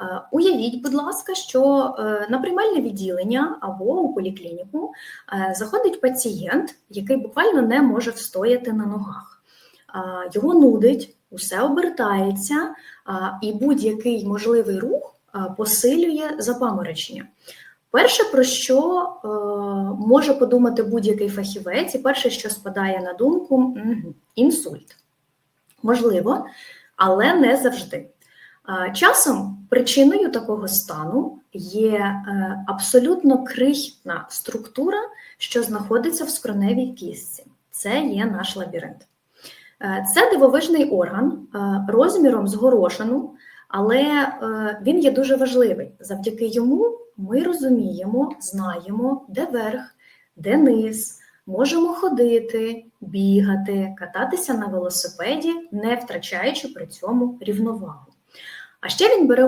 Е, Уявіть, будь ласка, що е, на приймальне відділення або у поліклініку е, заходить пацієнт, який буквально не може встояти на ногах. Його нудить, усе обертається, і будь-який можливий рух посилює запаморочення. Перше, про що може подумати будь-який фахівець, і перше, що спадає на думку, інсульт. Можливо, але не завжди. Часом причиною такого стану є е, абсолютно крихітна структура, що знаходиться в скроневій кістці. Це є наш лабіринт. Е, Це дивовижний орган е, розміром з горошину, але він є дуже важливий. Завдяки йому ми розуміємо, знаємо, де верх, де низ, можемо ходити, бігати, кататися на велосипеді, не втрачаючи при цьому рівновагу. А ще він бере